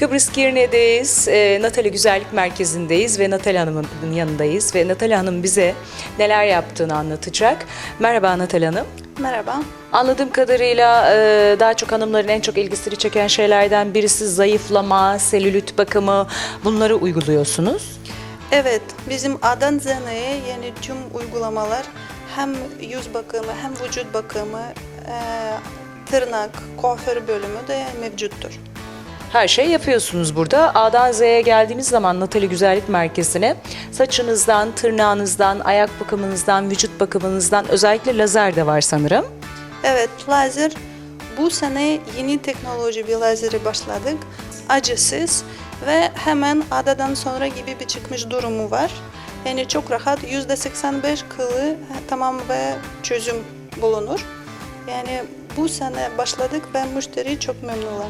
Kıbrıs Girne'deyiz. E, Natali Güzellik Merkezi'ndeyiz ve Natali Hanım'ın yanındayız. Ve Natali Hanım bize neler yaptığını anlatacak. Merhaba Natali Hanım. Merhaba. Anladığım kadarıyla e, daha çok hanımların en çok ilgisini çeken şeylerden birisi zayıflama, selülit bakımı bunları uyguluyorsunuz. Evet, bizim A'dan Z'ye yeni tüm uygulamalar hem yüz bakımı hem vücut bakımı, e, tırnak, kuaför bölümü de mevcuttur. Her şey yapıyorsunuz burada. A'dan Z'ye geldiğimiz zaman Natali Güzellik Merkezi'ne saçınızdan, tırnağınızdan, ayak bakımınızdan, vücut bakımınızdan özellikle lazer de var sanırım. Evet, lazer bu sene yeni teknoloji bir lazeri başladık. Acısız ve hemen adadan sonra gibi bir çıkmış durumu var. Yani çok rahat %85 kılı tamam ve çözüm bulunur. Yani bu sene başladık ve müşteri çok memnunlar.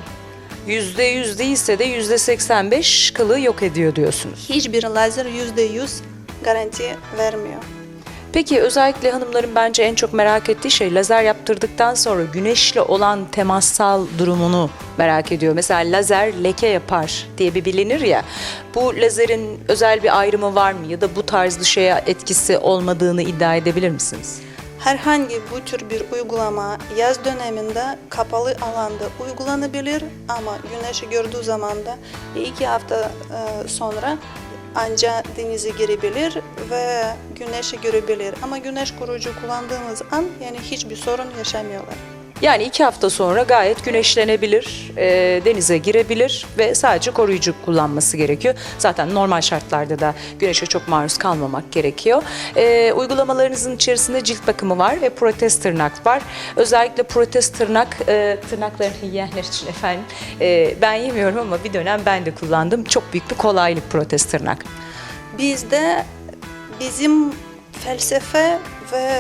%100 değilse de %85 kılı yok ediyor diyorsunuz. Hiçbir lazer %100 garanti vermiyor. Peki özellikle hanımların bence en çok merak ettiği şey lazer yaptırdıktan sonra güneşle olan temassal durumunu merak ediyor. Mesela lazer leke yapar diye bir bilinir ya. Bu lazerin özel bir ayrımı var mı ya da bu tarz şeye etkisi olmadığını iddia edebilir misiniz? Herhangi bu tür bir uygulama yaz döneminde kapalı alanda uygulanabilir ama güneşi gördüğü zaman da iki hafta e, sonra anca denize girebilir ve güneşi görebilir. Ama güneş koruyucu kullandığımız an yani hiçbir sorun yaşamıyorlar. Yani iki hafta sonra gayet güneşlenebilir, e, denize girebilir ve sadece koruyucu kullanması gerekiyor. Zaten normal şartlarda da güneşe çok maruz kalmamak gerekiyor. E, uygulamalarınızın içerisinde cilt bakımı var ve protez tırnak var. Özellikle protez tırnak, e, tırnaklarını yiyenler için efendim. e, ben yemiyorum ama bir dönem ben de kullandım. Çok büyük bir kolaylık protez tırnak. Bizde bizim felsefe ve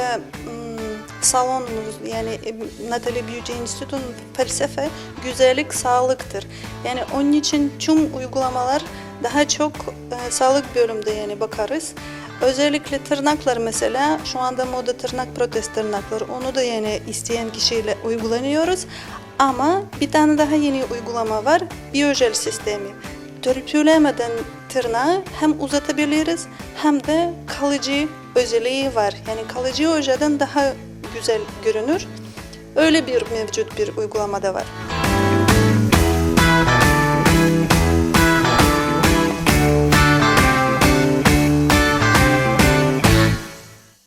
salonumuz yani e, Natalie Beauty Institute'un felsefe güzellik sağlıktır. Yani onun için tüm uygulamalar daha çok e, sağlık bölümde yani bakarız. Özellikle tırnaklar mesela şu anda moda tırnak protez tırnakları onu da yani isteyen kişiyle uygulanıyoruz. Ama bir tane daha yeni uygulama var. Biyojel sistemi. Törpülemeden tırnağı hem uzatabiliriz hem de kalıcı özelliği var. Yani kalıcı ojeden daha güzel görünür. Öyle bir mevcut bir uygulamada var.